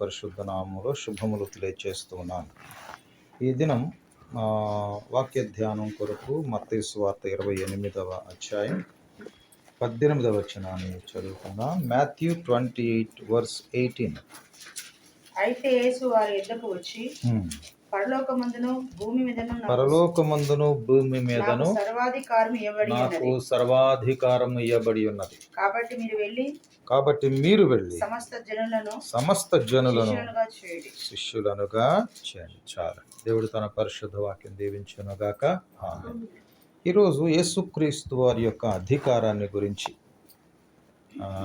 పరిశుద్ధ నామములో శుభములు తెలియచేస్తూ ఉన్నాను ఈ దినం వాక్య ధ్యానం కొరకు మత్తయి సువార్త ఇరవై ఎనిమిదవ అధ్యాయం పద్దెనిమిదవ వచనాన్ని చదువుకుందాం. Matthew twenty eight verse eighteen. అయితే యేసు వారి యుద్ధకు వచ్చి పరలోకమందును భూమి మీదను నాకు- పరలోకమందును భూమి మీదను నాకు సర్వాధికారం ఇవ్వబడి నాకు ఉన్నది. సర్వాధికారం ఇవ్వబడి ఉన్నది. కాబట్టి మీరు వెళ్ళి కాబట్టి మీరు వెళ్ళి సమస్త జనులను సమస్త జనులను శిష్యులనుగా చేయండి. చాలు. దేవుడు తన పరిశుద్ధ వాక్యం దీవించునుగాక ఆమేన్. ఈరోజు యేసుక్రీస్తు వారి యొక్క అధికారాన్ని గురించి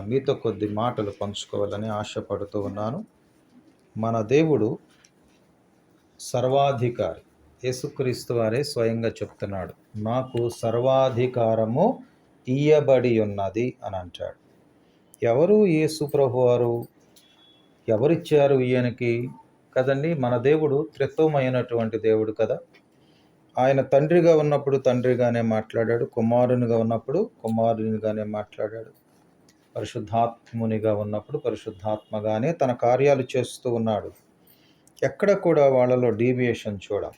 మీతో కొద్ది మాటలు పంచుకోవాలని ఆశపడుతూ ఉన్నాను. మన దేవుడు సర్వాధికారి. యేసుక్రీస్తు వారే స్వయంగా చెప్తున్నాడు నాకు సర్వాధికారము ఇయ్యబడి ఉన్నది అని అంటాడు. ఎవరు యేసు ప్రభు వారు ఎవరిచ్చారు ఈయనకి? కదండి మన దేవుడు త్రిత్వమైనటువంటి దేవుడు కదా. ఆయన తండ్రిగా ఉన్నప్పుడు తండ్రిగానే మాట్లాడాడు కుమారునిగా ఉన్నప్పుడు కుమారునిగానే మాట్లాడాడు పరిశుద్ధాత్మునిగా ఉన్నప్పుడు పరిశుద్ధాత్మగానే తన కార్యాలు చేస్తూ ఉన్నాడు. ఎక్కడ కూడా వాళ్ళలో డీవియేషన్ చూడం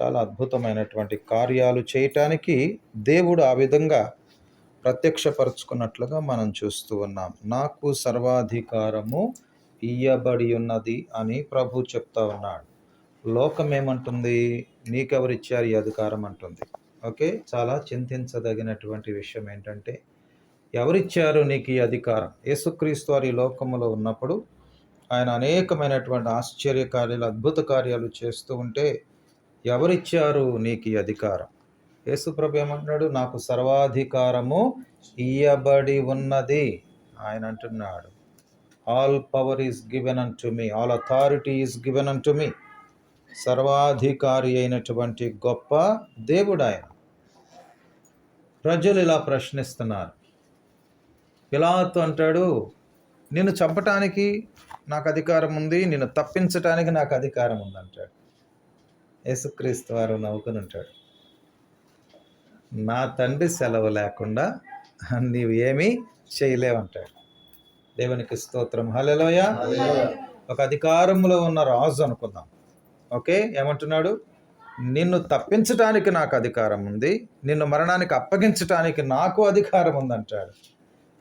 చాలా అద్భుతమైనటువంటి కార్యాలు చేయటానికి దేవుడు ఆ విధంగా ప్రత్యక్షపరుచుకున్నట్లుగా మనం చూస్తూ ఉన్నాం. నాకు సర్వాధికారము ఇయ్యబడి ఉన్నది అని ప్రభు చెప్తా ఉన్నాడు. లోకం ఏమంటుంది? నీకెవరిచ్చారు ఈ అధికారం అంటుంది. ఓకే? చాలా చింతించదగినటువంటి విషయం ఏంటంటే ఎవరిచ్చారు నీకు ఈ అధికారం? యేసుక్రీస్తు వారి లోకములో ఉన్నప్పుడు ఆయన అనేకమైనటువంటి ఆశ్చర్య కార్యాలు అద్భుత కార్యాలు చేస్తూ ఉంటే ఎవరిచ్చారు నీకు ఈ అధికారం? యేసుప్రభు ఏమంటున్నాడు? నాకు సర్వాధికారము ఇయ్యబడి ఉన్నది ఆయన అంటున్నాడు. All power is given unto me all authority is given unto me సర్వాధికారి అయినటువంటి గొప్ప దేవుడు ఆయన. ప్రజలు ఇలా ప్రశ్నిస్తున్నారు. పిలాతు అంటాడు నిన్ను చంపటానికి నాకు అధికారం ఉంది నిన్ను తప్పించటానికి నాకు అధికారం ఉంది అంటాడు. యేసుక్రీస్తు వారు నవ్వుకుని ఉంటాడు. నా తండ్రి సెలవు లేకుండా నీవు ఏమీ చేయలేవంటాడు దేవునికి స్తోత్రం. హలోయ ఒక అధికారంలో ఉన్న రాజు అనుకుందాం. ఓకే ఏమంటున్నాడు? నిన్ను తప్పించటానికి నాకు అధికారం ఉంది నిన్ను మరణానికి అప్పగించటానికి నాకు అధికారం ఉందంటాడు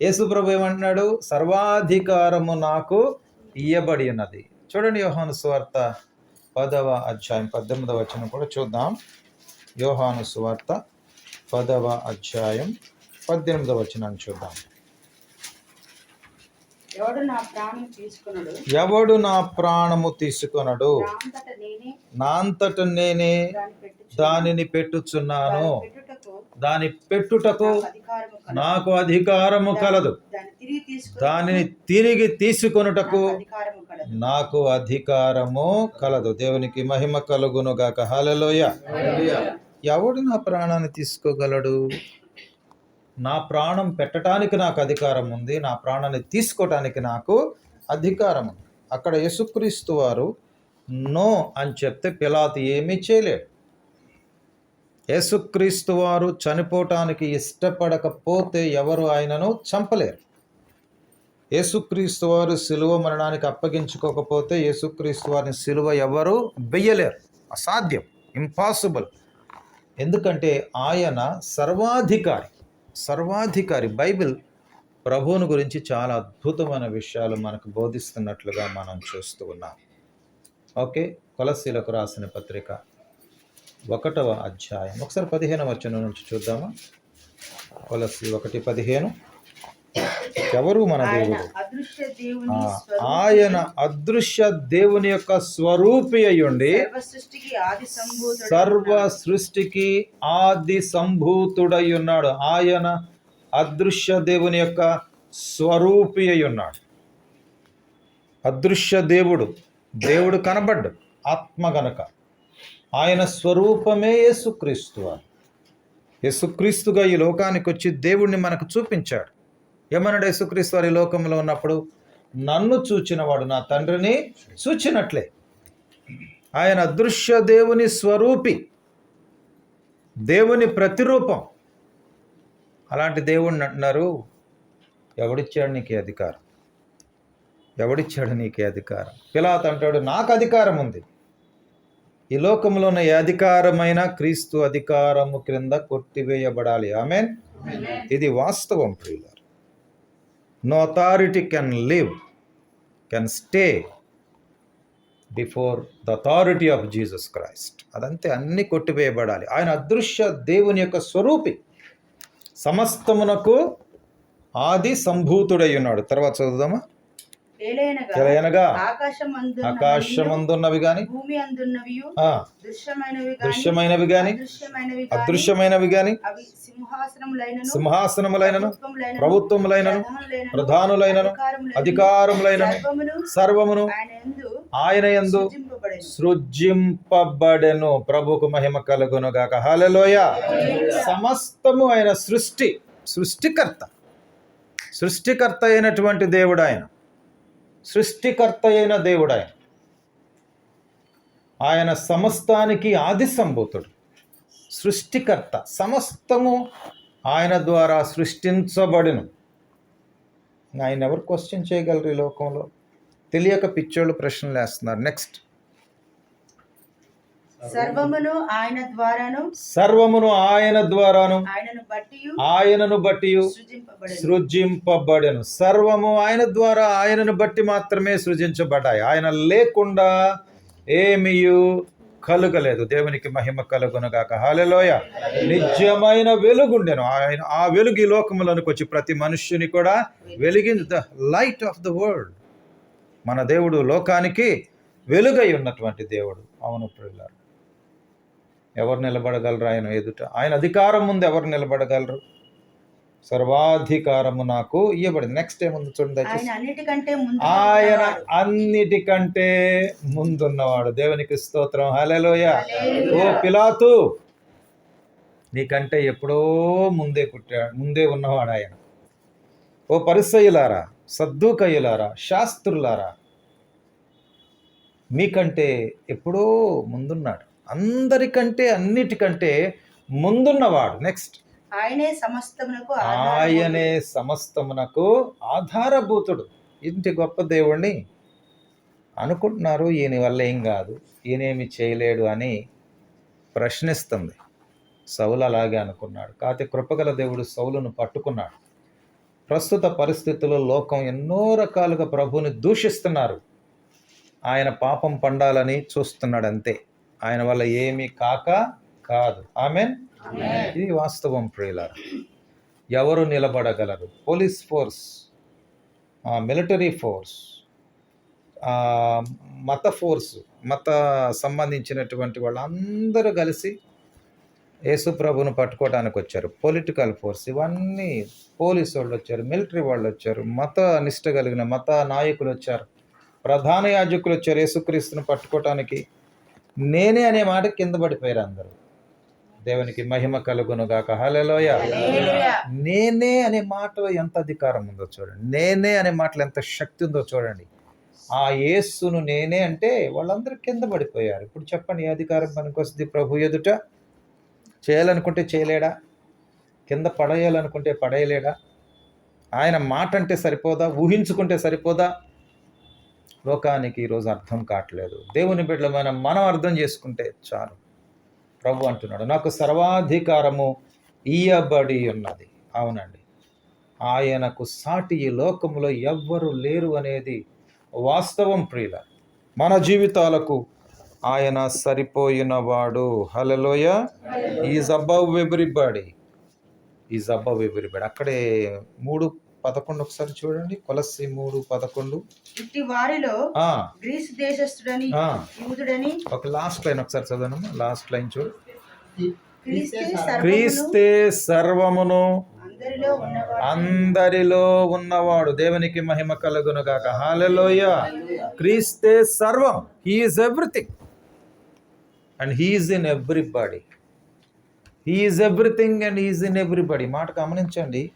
యేసుప్రభు ఏమంటున్నాడు సర్వాధికారము నాకు ఇయ్యబడి ఉన్నది. చూడండి యోహాను సువార్త పదవ అధ్యాయం పద్దెనిమిదవ వచనం కూడా చూద్దాం. యోహాను సువార్త పదవ అధ్యాయం పద్దెనిమిదవ వచనాన్ని చూద్దాం. ఎవడు నా ప్రాణము తీసుకొనడు? నా అంతట నేనే దాన్ని పెట్టు దానిని పెట్టుచున్నాను. దాని పెట్టుటకు. నాకు అధికారము కలదు. దాన్ని తిరిగి తీసుకుని దానిని తిరిగి తీసుకొనుటకు నాకు అధికారము కలదు. దేవునికి మహిమ కలుగును గాక హల్లెలూయ. ఎవడు నా ప్రాణాన్ని తీసుకోగలడు? నా ప్రాణం పెట్టడానికి నాకు అధికారం ఉంది. నా ప్రాణాన్ని తీసుకోవటానికి నాకు అధికారం ఉంది. అక్కడ యేసుక్రీస్తు వారు నో అని చెప్తే పిలాతు ఏమీ చేయలేడు. యేసుక్రీస్తు వారు చనిపోవటానికి ఇష్టపడకపోతే ఎవరు ఆయనను చంపలేరు. యేసుక్రీస్తు వారు సిలువ మరణానికి అప్పగించుకోకపోతే యేసుక్రీస్తు వారిని సిలువ ఎవరు వెయ్యలేరు. అసాధ్యం. ఇంపాసిబుల్. ఎందుకంటే ఆయన సర్వాధికారి. సర్వాధికారి. బైబిల్ ప్రభువుని గురించి చాలా అద్భుతమైన విషయాలు మనకు బోధిస్తున్నట్లుగా మనం చూస్తూ ఉన్నాం. ఓకే? కొలసీలకు రాసిన పత్రిక ఒకటవ అధ్యాయం. ఒకసారి పదిహేను వచనం నుంచి చూద్దామా? కొలసి ఒకటి పదిహేను. ఎవరు మన దేవుడు? ఆయన అదృశ్య దేవుని యొక్క స్వరూపి అయ్యుండి సర్వ సృష్టికి ఆది సంభూతుడు సర్వ సృష్టికి ఆది సంభూతుడై ఉన్నాడు. ఆయన అదృశ్య దేవుని యొక్క స్వరూపి అయి ఉన్నాడు అదృశ్య దేవుడు. దేవుడు కనబడ్డు. ఆత్మ గనక. ఆయన స్వరూపమే యేసుక్రీస్తు అని. యేసుక్రీస్తుగా ఈ లోకానికి వచ్చి దేవుణ్ణి మనకు చూపించాడు. ఏమన్నాడు యేసుక్రీస్తు వారి లోకంలో ఉన్నప్పుడు? నన్ను చూచినవాడు నా తండ్రిని చూచినట్లే. ఆయన అదృశ్య దేవుని స్వరూపి దేవుని ప్రతిరూపం. అలాంటి దేవుణ్ణి అంటున్నారు. ఎవడిచ్చాడు నీకే అధికారం? ఎవడిచ్చాడు నీకే అధికారం? పిలాత్ అంటాడు నాకు అధికారం ఉంది ఈ లోకంలో ఉన్న ఏ అధికారమైన క్రీస్తు అధికారము క్రింద కొట్టివేయబడాలి. ఆమెన్? ఇది వాస్తవం ప్రియులారు. No authority can live can stay before the authority of Jesus Christ అదంతే అన్ని కొట్టివేయబడాలి. ఆయన అదృశ్య దేవుని యొక్క స్వరూపి. సమస్తమునకు ఆది సంభూతుడై ఉన్నాడు. తర్వాత చదువుదామా? అందున్నవి ఆకాశమందున్నవి గాని భూమి అందున్నవి ఆ, దృశ్యమైనవి గాని దృశ్యమైనవి గాని అదృశ్యమైనవి గాని సింహాసనములైనను ప్రభుత్వములైనను, ప్రధానులైనను, అధికారములైనను, సర్వమును ఆయన యందు సృజింపబడెను. ప్రభుకు మహిమ కలుగును గాక హల్లెలూయ. సమస్తము ఆయన సృష్టి సృష్టికర్త. సృష్టికర్త అయినటువంటి దేవుడు ఆయన. సృష్టికర్త అయిన దేవుడు. ఆయన ఆయన సమస్తానికి ఆది సంభూతుడు సృష్టికర్త సమస్తము ఆయన ద్వారా సృష్టించబడిను. ఆయన ఎవరు క్వశ్చన్ చేయగలరు ఈ లోకంలో? తెలియక పిచ్చోళ్ళు ప్రశ్నలు వేస్తున్నారు. నెక్స్ట్ సర్వమును ఆయన ద్వారాను సర్వమును ఆయన ద్వారాను ఆయనను బట్టి ఆయనను బట్టి సృజింపబడెను. సర్వము ఆయన ద్వారా ఆయనను బట్టి మాత్రమే సృజించబడ్డాయి. ఆయన లేకుండా ఏమియు కలుగలేదు. దేవునికి మహిమ కలుగునుగాక. హాలెలోయ నిజమైన వెలుగుండెను. ఆయన ఆ వెలుగు ఈ లోకములోనికి వచ్చి ప్రతి మనుష్యుని కూడా వెలిగింది the light of the world. మన దేవుడు లోకానికి వెలుగై ఉన్నటువంటి దేవుడు. అవును ప్రియులారు. ఎవరు నిలబడగలరు ఆయన ఎదుట? ఆయన అధికారం ముందు ఎవరు నిలబడగలరు? సర్వాధికారము నాకు ఇవ్వబడింది నెక్స్ట్ ఏముంది చూడండి ఆయన అన్నిటికంటే ముందున్నవాడు. దేవునికి స్తోత్రం. హల్లెలూయ. ఓ పిలాతు నీకంటే ఎప్పుడో ముందే పుట్టాడు ముందే ఉన్నవాడు ఆయన. ఓ పరిసయ్యులారా సద్దుకయ్యులారా శాస్త్రులారా మీకంటే ఎప్పుడో ముందున్నాడు. అందరికంటే అన్నిటికంటే ముందున్నవాడు. నెక్స్ట్ ఆయనే సమస్తమునకు ఆయనే సమస్తమునకు ఆధారభూతుడు. ఇంటి గొప్ప దేవుణ్ణి అనుకుంటున్నారు. ఈయన వల్ల ఏం కాదు. ఈయనేమి చేయలేడు అని ప్రశ్నిస్తుంది. సౌలు అలాగే అనుకున్నాడు. కాకపోతే కృపగల దేవుడు సౌలును పట్టుకున్నాడు. ప్రస్తుత పరిస్థితుల్లో లోకం ఎన్నో రకాలుగా ప్రభుని దూషిస్తున్నారు. ఆయన పాపం పండాలని చూస్తున్నాడు అంతే ఆయన వల్ల ఏమీ కాక కాదు. ఆమెన్? ఇది వాస్తవం ప్రియులార. ఎవరు నిలబడగలరు? పోలీస్ ఫోర్స్ మిలిటరీ ఫోర్స్ మత ఫోర్స్ మత సంబంధించినటువంటి వాళ్ళందరూ కలిసి యేసు ప్రభును పట్టుకోవడానికి వచ్చారు. పొలిటికల్ ఫోర్స్ ఇవన్నీ పోలీసు వాళ్ళు వచ్చారు మిలిటరీ వాళ్ళు వచ్చారు మత నిష్ట కలిగిన మత నాయకులు వచ్చారు. ప్రధాన యాజకులు వచ్చారు యేసుక్రీస్తును పట్టుకోవటానికి. నేనే అనే మాట కింద పడిపోయారు అందరూ. దేవునికి మహిమ కలుగును గాక హల్లెలూయ. నేనే అనే మాటలో ఎంత అధికారం ఉందో చూడండి. నేనే అనే మాటలో ఎంత శక్తి ఉందో చూడండి. ఆ యేస్సును నేనే అంటే వాళ్ళందరూ కింద పడిపోయారు. ఇప్పుడు చెప్పండి ఏ అధికారం పనికొస్తుంది ప్రభు ఎదుట? చేయాలనుకుంటే చేయలేడా? కింద పడేయాలనుకుంటే పడేయలేడా? ఆయన మాట అంటే సరిపోదా? ఊహించుకుంటే సరిపోదా? లోకానికి ఈరోజు అర్థం కావట్లేదు. దేవుని బిడ్డలమైన మనం అర్థం చేసుకుంటే చాలు. ప్రభు అంటున్నాడు నాకు సర్వాధికారము ఇయ్యబడి ఉన్నది. అవునండి. ఆయనకు సాటి ఈ లోకములో ఎవ్వరు లేరు అనేది వాస్తవం ప్రియుల. మన జీవితాలకు ఆయన సరిపోయినవాడు. Hallelujah is above everybody is above everybody అక్కడే మూడు పదకొండు ఒకసారి చూడండి. కొలసి మూడు పదకొండు. ఇట్టి వారిలో ఆ, గ్రీసు దేశస్థుడని ఆ. యూదుడని ఒక లాస్ట్ లైన్ ఒకసారి చదవనమ్మా లాస్ట్ లైన్ చూడు. క్రీస్తే సర్వమును అందరిలో ఉన్నవాడు. అందరిలో ఉన్నవాడు. దేవునికి మహిమ కలుగును గాక హాలెలోయ క్రీస్తే సర్వం. He is everything and he is in everybody he is everything and he is in everybody మాట గమనించండి.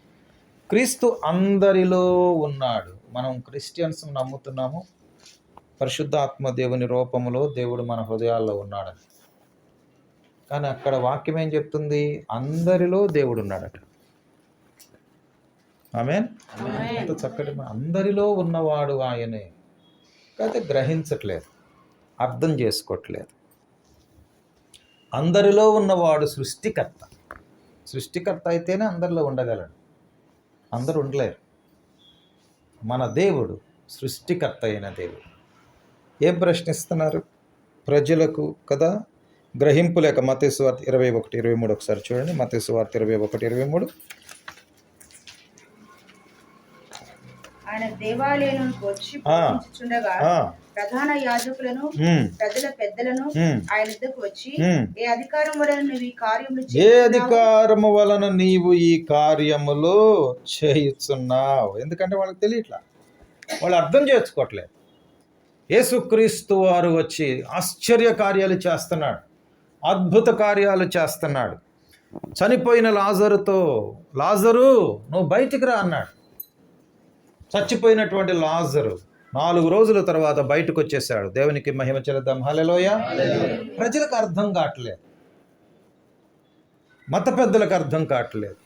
క్రీస్తు అందరిలో ఉన్నాడు. మనం క్రిస్టియన్స్ నమ్ముతున్నాము. పరిశుద్ధాత్మ దేవుని రూపములో దేవుడు మన హృదయాల్లో ఉన్నాడని కానీ అక్కడ వాక్యం ఏం చెప్తుంది? అందరిలో దేవుడు ఉన్నాడట. ఆమె ఎంత చక్కటి అందరిలో ఉన్నవాడు ఆయనే. కాకపోతే గ్రహించట్లేదు. అర్థం చేసుకోవట్లేదు. అందరిలో ఉన్నవాడు సృష్టికర్త. సృష్టికర్త అయితేనే అందరిలో ఉండగలడు. అందరూ ఉండలేరు. మన దేవుడు సృష్టికర్త అయిన దేవుడు. ఏం ప్రశ్నిస్తున్నారు? ప్రజలకు కదా? గ్రహింపు లేక మతేశ్వార్త ఇరవై ఒకటి ఇరవై మూడు ఒకసారి చూడండి. మతేశ్వార్త ఇరవై ఒకటి ఇరవై మూడు. వచ్చి ఆ, ప్రధాన యాజకులను ప్రజల పెద్దలను ఆయన యుద్ధకు వచ్చి. ఏ అధికారం వలన నువ్వు ఈ కార్యములు ఏ? అధికారము వలన నీవు ఈ కార్యములు చేయుచున్నావు? ఎందుకంటే వాళ్ళకి తెలియట్లా. వాళ్ళు అర్థం చేసుకోవట్లేదు. యేసుక్రీస్తు వారు వచ్చి ఆశ్చర్య కార్యాలు చేస్తున్నాడు. అద్భుత కార్యాలు చేస్తున్నాడు. చనిపోయిన లాజరుతో లాజరు నువ్వు బయటికి రా అన్నాడు. చచ్చిపోయినటువంటి లాజరు నాలుగు రోజుల తర్వాత బయటకు వచ్చేసాడు దేవునికి మహిమ చెల్లిద్దాం హలెలోయ ప్రజలకు అర్థం కావట్లేదు. మత పెద్దలకు అర్థం కావట్లేదు.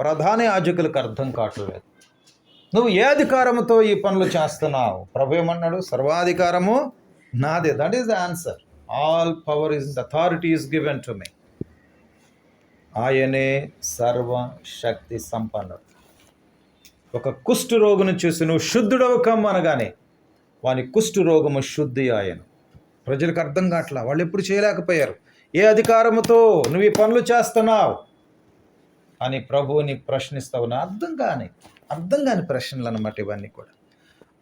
ప్రధాన యాజకులకు అర్థం కావట్లేదు. నువ్వు ఏ అధికారముతో ఈ పనులు చేస్తున్నావు? ప్రభు ఏమన్నాడు? సర్వాధికారము నాదే. That is the answer all power is authority is given to me ఆయనే సర్వశక్తి సంపన్నుడు. ఒక కుష్టు రోగును చూసి నువ్వు శుద్ధుడవు కమ్ము అనగానే వాని కుష్టు రోగము శుద్ధి ఆయన. ప్రజలకు అర్థం కావట్లా? వాళ్ళు ఎప్పుడు చేయలేకపోయారు. ఏ అధికారముతో నువ్వు ఈ పనులు చేస్తున్నావు అని ప్రభువుని ప్రశ్నిస్తావు నా అర్థం కాని అర్థం కాని ప్రశ్నలు అన్నమాట ఇవన్నీ కూడా.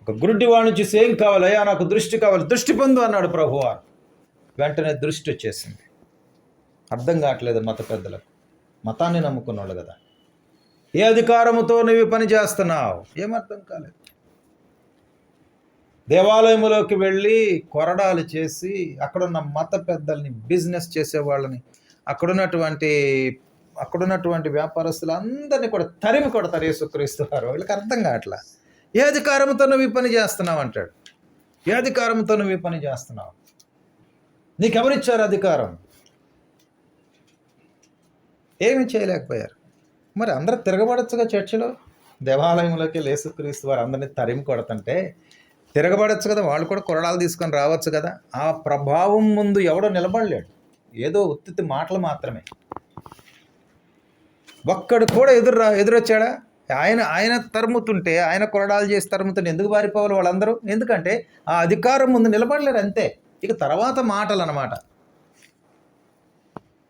ఒక గురుడి వాడిని చూసి ఏం కావాలి? అయ్యా నాకు దృష్టి కావాలి దృష్టి పొందు అన్నాడు ప్రభువారు. వెంటనే దృష్టి వచ్చేసింది. అర్థం కావట్లేదు మత పెద్దలకు. మతాన్ని నమ్ముకున్న వాళ్ళు కదా. ఏ అధికారముతో నువ్వు పని చేస్తున్నావు? ఏమర్థం కాలేదు. దేవాలయములోకి వెళ్ళి కొరడాలు చేసి అక్కడున్న మత పెద్దల్ని బిజినెస్ చేసే వాళ్ళని అక్కడున్నటువంటి అక్కడున్నటువంటి వ్యాపారస్తులు అందరినీ కూడా తరిమి కొడతారు యేసుక్రీస్తు వారు. వీళ్ళకి అర్థం కావట్లా? ఏ అధికారంతో నువ్వు పని చేస్తున్నావు అంటాడు. ఏ అధికారంతో నువ్వు పని చేస్తున్నావు? నీకెవరిచ్చారు అధికారం? ఏమి చేయలేకపోయారు. మరి అందరూ తిరగబడచ్చుగా చర్చిలో? దేవాలయంలోకి లేసుక్రీస్తు వారు అందరినీ తరిమి కొడతంటే తిరగబడచ్చు కదా వాళ్ళు కూడా కొరడాలు తీసుకొని రావచ్చు కదా. ఆ ప్రభావం ముందు ఎవడో నిలబడలేడు. ఏదో ఉత్తి మాటలు మాత్రమే. ఒక్కడు కూడా ఎదురు రా ఎదురొచ్చాడా? ఆయన ఆయన తరుముతుంటే ఆయన కొరడాలు చేసి తరుముతుంటే ఎందుకు పారిపోవాలి వాళ్ళందరూ? ఎందుకంటే ఆ అధికారం ముందు నిలబడలేరు అంతే. ఇక తర్వాత మాటలు అన్నమాట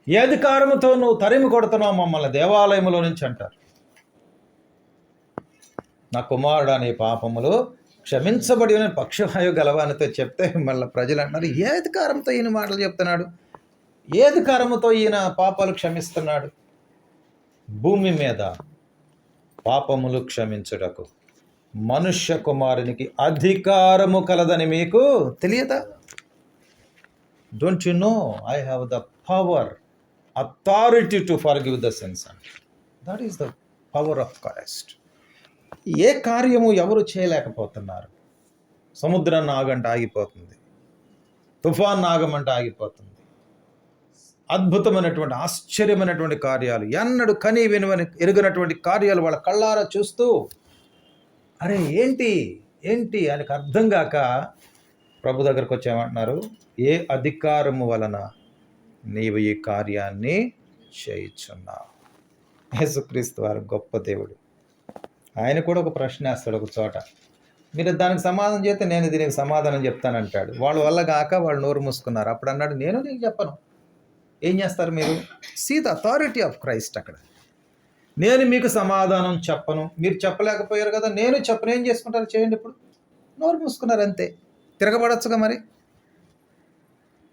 ఏ అధికారముతో నువ్వు తరిమి కొడుతున్నావు మమ్మల్ని దేవాలయంలో నుంచి అంటారు. నా కుమారుడు అనే పాపములు క్షమించబడి ఉన్న పక్షవాయు గలవానితో చెప్తే మళ్ళీ ప్రజలు అంటున్నారు ఏ అధికారంతో ఈయన మాటలు చెప్తున్నాడు? ఏ అధికారంతో ఈయన పాపాలు క్షమిస్తున్నాడు? భూమి మీద పాపములు క్షమించుటకు మనుష్య కుమారునికి అధికారము కలదని మీకు తెలియదా? Don't you know I have the power authority to forgive the sense that is the power of Christ ఏ కార్యము ఎవరు చేయలేకపోతున్నారు? సముద్రం నాగంట ఆగిపోతుంది. తుఫాన్ నాగమంట ఆగిపోతుంది. అద్భుతమైనటువంటి ఆశ్చర్యమైనటువంటి కార్యాలు ఎన్నడు కని వినువని ఎరుగినటువంటి కార్యాలు వాళ్ళ కళ్ళారా చూస్తూ అరే ఏంటి? ఏంటి? ఆయనకు అర్థం కాక ప్రభు దగ్గరకు వచ్చేమంటున్నారు. ఏ అధికారము వలన నీవు ఈ కార్యాన్ని చేయిచున్నావు యేసుక్రీస్తు వారు గొప్ప దేవుడు. ఆయన కూడా ఒక ప్రశ్న వేస్తాడు ఒక చోట. మీరు దానికి సమాధానం చేస్తే నేను దీనికి సమాధానం చెప్తానంటాడు. వాళ్ళ వల్ల కాక వాళ్ళు నోరు మూసుకున్నారు. అప్పుడు అన్నాడు నేను నీకు చెప్పను. ఏం చేస్తారు మీరు? See the authority of Christ అక్కడ. నేను మీకు సమాధానం చెప్పను. మీరు చెప్పలేకపోయారు కదా నేను చెప్పను. ఏం చేసుకుంటారు? చేయండి ఇప్పుడు. నోరు మూసుకున్నారు అంతే. తిరగబడచ్చుగా మరి?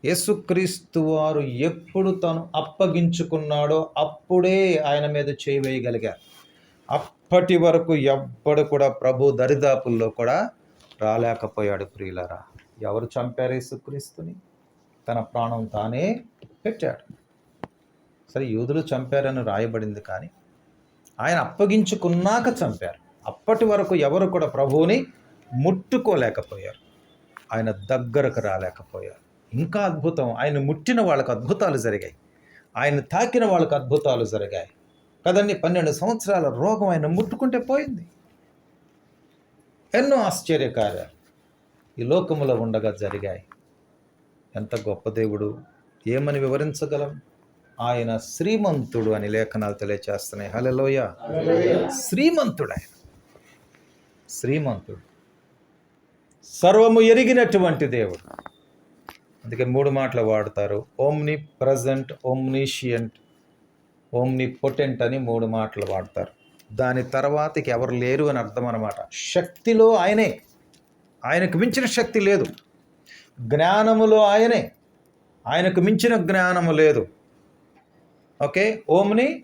యేసుక్రీస్తు వారు ఎప్పుడు తను అప్పగించుకున్నాడో అప్పుడే ఆయన మీద చేయవేయగలిగారు అప్పటి వరకు ఎవ్వడు కూడా ప్రభు దరిదాపుల్లో కూడా రాలేకపోయాడు ప్రియులరా. ఎవరు చంపారు యేసుక్రీస్తుని? తన ప్రాణం తానే పెట్టాడు. సరే యూదులు చంపారని రాయబడింది కానీ ఆయన అప్పగించుకున్నాక చంపారు. అప్పటి వరకు ఎవరు కూడా ప్రభువుని ముట్టుకోలేకపోయారు. ఆయన దగ్గరకు రాలేకపోయారు. ఇంకా అద్భుతం. ఆయన ముట్టిన వాళ్ళకు అద్భుతాలు జరిగాయి. ఆయన తాకిన వాళ్ళకు అద్భుతాలు జరిగాయి. కదండి పన్నెండు సంవత్సరాల రోగం ఆయన ముట్టుకుంటే పోయింది. ఎన్నో ఆశ్చర్యకార్యాలు ఈ లోకములో ఉండగా జరిగాయి. ఎంత గొప్ప దేవుడు ఏమని వివరించగలం? ఆయన శ్రీమంతుడు అని లేఖనాలు తెలియచేస్తున్నాయి. హలోయ శ్రీమంతుడు ఆయన శ్రీమంతుడు. సర్వము ఎరిగినటువంటి దేవుడు. అందుకే మూడు మాటలు వాడతారు. Omnipresent omniscient omnipotent అని మూడు మాటలు వాడతారు. దాని తర్వాతకి ఎవరు లేరు అని అర్థం అనమాట శక్తిలో ఆయనే. ఆయనకు మించిన శక్తి లేదు. జ్ఞానములో ఆయనే. ఆయనకు మించిన జ్ఞానము లేదు. ఓకే? ఓమ్ని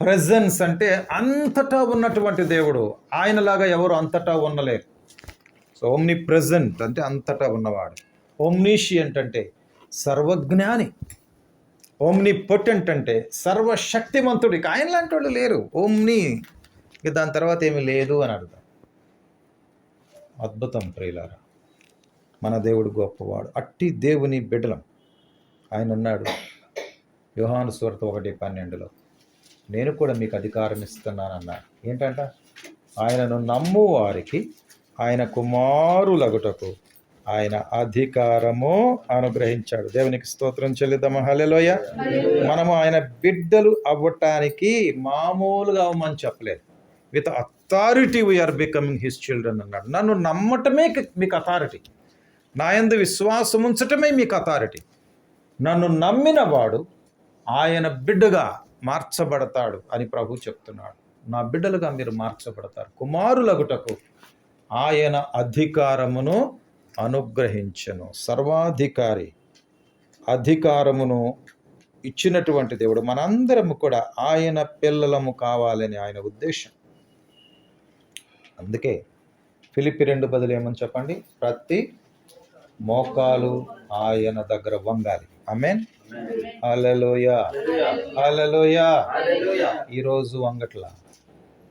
ప్రెజెన్స్ అంటే అంతటా ఉన్నటువంటి దేవుడు. ఆయనలాగా ఎవరు అంతటా ఉండలేరు సో ఓమ్ని ప్రెజెంట్ అంటే అంతటా ఉన్నవాడు. ఓమ్నీషియంట్ అంటే సర్వజ్ఞాని ఓమ్ని పొటెంట్ అంటే సర్వశక్తిమంతుడు ఇక ఆయన లాంటి వాళ్ళు లేరు. ఓమ్ని ఇక దాని తర్వాత ఏమీ లేదు అని అర్థం. అద్భుతం ప్రియులారా. మన దేవుడు గొప్పవాడు. అట్టి దేవుని బిడ్డలం. ఆయన ఉన్నాడు యోహాను సువార్త ఒకటి పన్నెండులో. నేను కూడా మీకు అధికారం ఇస్తున్నానన్నాడు. ఏంటంట? ఆయనను నమ్ము వారికి ఆయన కుమారులగుటకు ఆయన అధికారము అనుగ్రహించాడు. దేవునికి స్తోత్రం చెల్లిద్దామా? హల్లెలూయ. మనము ఆయన బిడ్డలు అవ్వటానికి మామూలుగా అవ్వమని చెప్పలేదు. With authority we are becoming his children అన్నాడు. నన్ను నమ్మటమే మీకు అథారిటీ నా యందు విశ్వాసం ఉంచటమే మీకు అథారిటీ నన్ను నమ్మిన వాడు ఆయన బిడ్డగా మార్చబడతాడు అని ప్రభు చెప్తున్నాడు. నా బిడ్డలుగా మీరు మార్చబడతారు. కుమారులగుటకు ఆయన అధికారమును అనుగ్రహించను. సర్వాధికారి అధికారమును ఇచ్చినటువంటి దేవుడు మనందరము కూడా ఆయన పిల్లలము కావాలని ఆయన ఉద్దేశం. అందుకే ఫిలిపి రెండు బదులు ఏమని చెప్పండి? ప్రతి మోకాలు ఆయన దగ్గర వంగాలి. అమెన్ అలలోయ అలలోయ ఈరోజు వంగట్ల.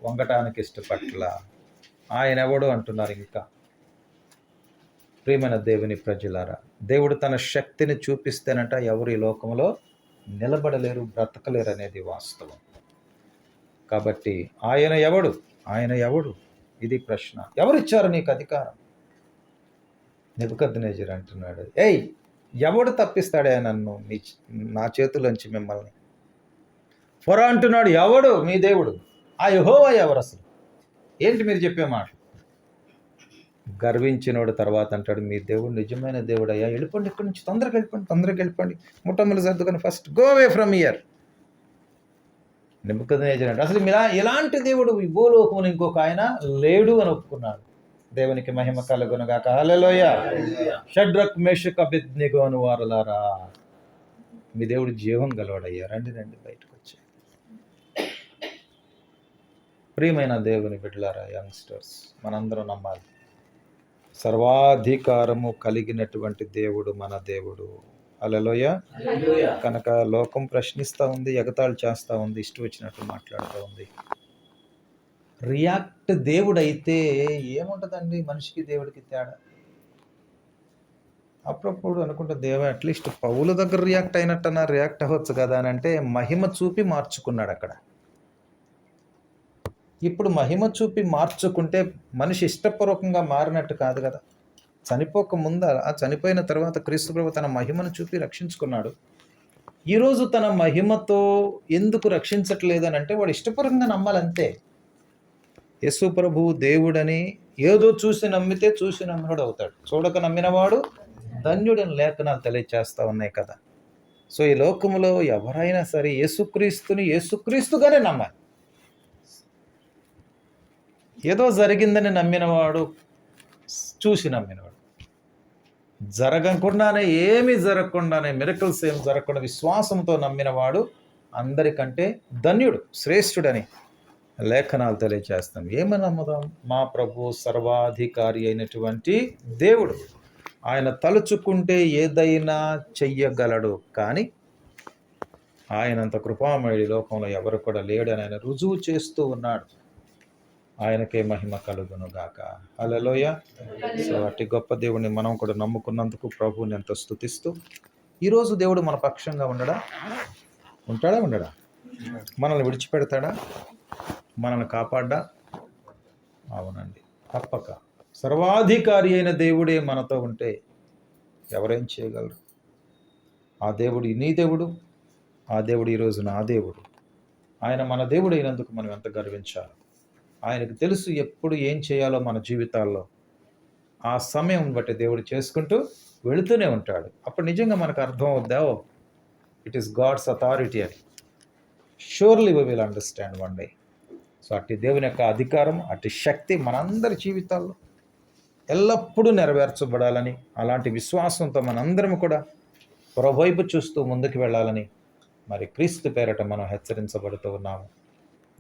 వంగటానికి ఇష్టపట్ల. ఆయన ఎవడు అంటున్నారు ఇంకా? ప్రియమైన దేవుని ప్రజలారా దేవుడు తన శక్తిని చూపిస్తేనట ఎవరు ఈ లోకంలో నిలబడలేరు బ్రతకలేరు అనేది వాస్తవం. కాబట్టి ఆయన ఎవడు? ఆయన ఎవడు? ఇది ప్రశ్న. ఎవరిచ్చారు నీకు అధికారం? నిబద్నేజర్ అంటున్నాడు ఏయ్ ఎవడు తప్పిస్తాడే నన్ను? నీ నా చేతులోంచి మిమ్మల్ని. ఫొర అంటున్నాడు ఎవడు? మీ దేవుడు? ఆ యహోవా ఎవరు అసలు? ఏంటి మీరు చెప్పే మాట గర్వించినోడు తర్వాత అంటాడు మీ దేవుడు నిజమైన దేవుడు అయ్యా వెళ్ళిపోండి ఇక్కడి నుంచి తొందరగా వెళ్ళిపోండి తొందరగా వెళ్ళిపోండి. మొట్టమొదటి సర్దుకొని ఫస్ట్ గోవే ఫ్రమ్ ఇయర్ నిమ్మకదనేజర్ అసలు ఇలా ఇలాంటి దేవుడు ఈ భూలోకమును ఇంకొక ఆయన లేడు అని ఒప్పుకున్నాడు. దేవునికి మహిమ కలుగునుగాక హల్లెలూయ. షడ్రక్ మేషక అభిజ్ఞగు వారులారా మీ దేవుడు జీవం గలవాడయ్యా. రండి రండి బయటకు వచ్చి ప్రియమైన దేవుని బిడ్డలారా యంగ్స్టర్స్ మనందరం నమ్మాలి. సర్వాధికారము కలిగినటువంటి దేవుడు మన దేవుడు. అలలోయ కనుక లోకం ప్రశ్నిస్తూ ఉంది ఎగతాళి చేస్తూ ఉంది ఇష్టం వచ్చినట్టు మాట్లాడుతూ ఉంది. రియాక్ట్ దేవుడైతే ఏముంటుందండి? మనిషికి దేవుడికి తేడా? అప్పుడప్పుడు అనుకుంటా దేవ అట్లీస్ట్ పౌల దగ్గర రియాక్ట్ అయినట్టన్నా రియాక్ట్ అవ్వచ్చు కదా అని అంటే మహిమ చూపి మార్చుకున్నాడు అక్కడ ఇప్పుడు మహిమ చూపి మార్చుకుంటే మనిషి ఇష్టపూర్వకంగా మారినట్టు కాదు కదా. చనిపోక ముంద ఆ చనిపోయిన తర్వాత క్రీస్తు ప్రభు తన మహిమను చూపి రక్షించుకున్నాడు. ఈరోజు తన మహిమతో ఎందుకు రక్షించట్లేదని అంటే వాడు ఇష్టపూర్వకంగా నమ్మాలంతే. యశు ప్రభు దేవుడని ఏదో చూసి నమ్మితే చూసి నమ్మినోడు అవుతాడు. చూడక నమ్మినవాడు ధన్యుడని లేఖనాలు తెలియచేస్తూ ఉన్నాయి కదా. సో ఈ లోకంలో ఎవరైనా సరే యేసుక్రీస్తుని యేసుక్రీస్తుగానే నమ్మాలి. ఏదో జరిగిందని నమ్మినవాడు చూసి నమ్మినవాడు. జరగకుండానే ఏమీ జరగకుండానే మిరకల్స్ ఏం జరగకుండా విశ్వాసంతో నమ్మినవాడు అందరికంటే ధన్యుడు శ్రేష్ఠుడని లేఖనాలు తెలియచేస్తాం ఏమి నమ్ముదాం? మా ప్రభు సర్వాధికారి అయినటువంటి దేవుడు. ఆయన తలుచుకుంటే ఏదైనా చెయ్యగలడు. కానీ ఆయనంత కృపామయుడి లోకంలో ఎవరు కూడా లేడని ఆయన రుజువు చేస్తూ ఉన్నాడు. ఆయనకే మహిమ కలుగును గాక. అలలోయ సో అట్టి గొప్ప దేవుడిని మనం కూడా నమ్ముకున్నందుకు ప్రభువుని ఎంతో స్తుతిస్తూ ఈరోజు దేవుడు మన పక్షంగా ఉండడా? ఉంటాడా ఉండడా? మనల్ని విడిచిపెడతాడా? మనల్ని కాపాడ్డా? అవునండి. తప్పక. సర్వాధికారి అయిన దేవుడే మనతో ఉంటే ఎవరేం చేయగలరు? ఆ దేవుడు నీ దేవుడు ఆ దేవుడు ఈరోజు నా దేవుడు. ఆయన మన దేవుడు అయినందుకు మనం ఎంత గర్వించాలి? ఆయనకు తెలుసు ఎప్పుడు ఏం చేయాలో మన జీవితాల్లో. ఆ సమయం బట్టి దేవుడు చేసుకుంటూ వెళుతూనే ఉంటాడు. అప్పుడు నిజంగా మనకు అర్థం అవుద్దా ఇట్ ఈస్ గాడ్స్ అథారిటీ అని. Surely we will understand one day so అట్టి దేవుని యొక్క అధికారం అట్టి శక్తి మనందరి జీవితాల్లో ఎల్లప్పుడూ నెరవేర్చబడాలని అలాంటి విశ్వాసంతో మనందరం కూడా పొరవైపు చూస్తూ ముందుకు వెళ్ళాలని మరి క్రీస్తు పేరట మనం హెచ్చరించబడుతూ ఉన్నాము.